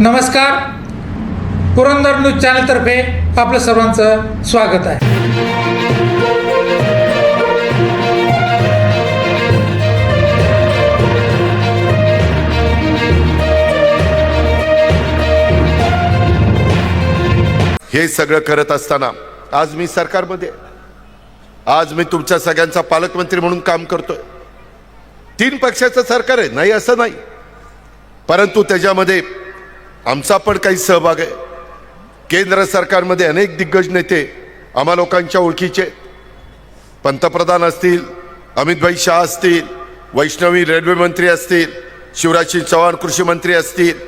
नमस्कार. पुरंदर न्यूज चॅनलतर्फे आपलं सर्वांचं स्वागत आहे. हे सगळं करत असताना आज मी सरकारमध्ये आज मी तुमच्या सगळ्यांचा पालकमंत्री म्हणून काम करतोय. तीन पक्षाचं सरकार आहे नाही असं नाही. परंतु त्याच्यामध्ये आमचा पण काही सहभाग आहे. केंद्र सरकारमध्ये अनेक दिग्गज नेते आम्हा लोकांच्या ओळखीचे पंतप्रधान असतील अमितभाई शाह असतील वैष्णवी रेल्वे मंत्री असतील शिवराजसिंग चव्हाण कृषी मंत्री असतील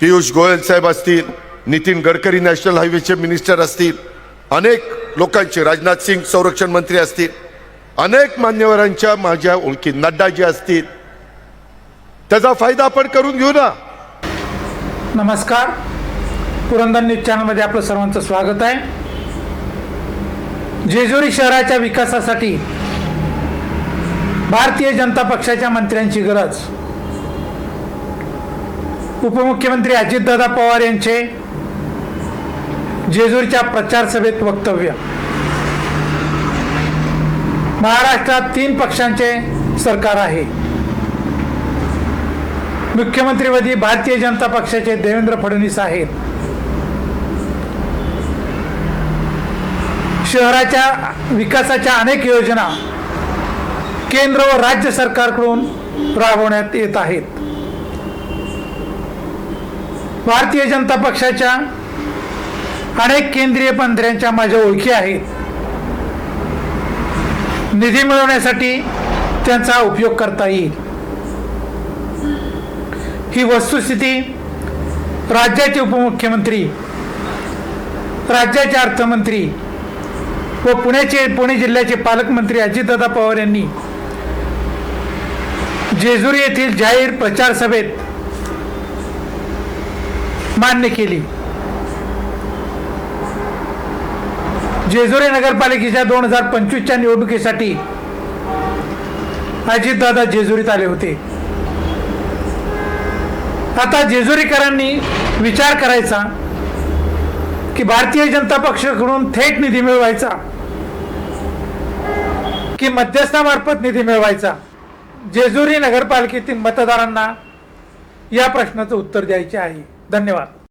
पियुष गोयल साहेब असतील नितीन गडकरी नॅशनल हायवेचे मिनिस्टर असतील अनेक लोकांचे राजनाथ सिंग संरक्षण मंत्री असतील अनेक मान्यवरांच्या माझ्या ओळखी नड्डाजी असतील. त्याचा फायदा आपण करून घेऊ ना. नमस्कार. पुरंदर न्यूज चॅनलमध्ये आपलं सर्वांचं स्वागत आहे. जेजुरी शहराच्या विकासासाठी भारतीय जनता पक्षाच्या मंत्र्यांची गरज. उपमुख्यमंत्री अजितदादा पवार यांचे जेजुरीच्या प्रचार सभेत वक्तव्य. महाराष्ट्रात तीन पक्षांचे सरकार आहे. मुख्यमंत्रीपदी भारतीय जनता पक्षाचे देवेंद्र फडणवीस आहेत. शहराच्या विकासाच्या अनेक योजना केंद्र व राज्य सरकारकडून राबवण्यात येत आहेत. भारतीय जनता पक्षाच्या अनेक केंद्रीय मंत्र्यांच्या माझ्या ओळखी आहेत. निधी मिळवण्यासाठी त्यांचा उपयोग करता येईल. ही वस्तुस्थिती राज्याचे उपमुख्यमंत्री राज्याचे अर्थमंत्री व पुण्याचे पुणे जिल्ह्याचे पालकमंत्री अजितदादा पवार यांनी जेजुरी येथील जाहीर प्रचार सभेत मान्य केली. जेजुरी नगरपालिकेच्या दोन हजार पंचवीसच्या निवडणुकीसाठी अजितदादा जेजुरीत आले होते. आता जेजुरीकरांनी विचार करायचा की भारतीय जनता पक्षाकडून थेट निधी मिळवायचा की मध्यस्थामार्फत निधी मिळवायचा? जेजुरी नगरपालिकेतील मतदारांना या प्रश्नाचं उत्तर द्यायचे आहे. धन्यवाद.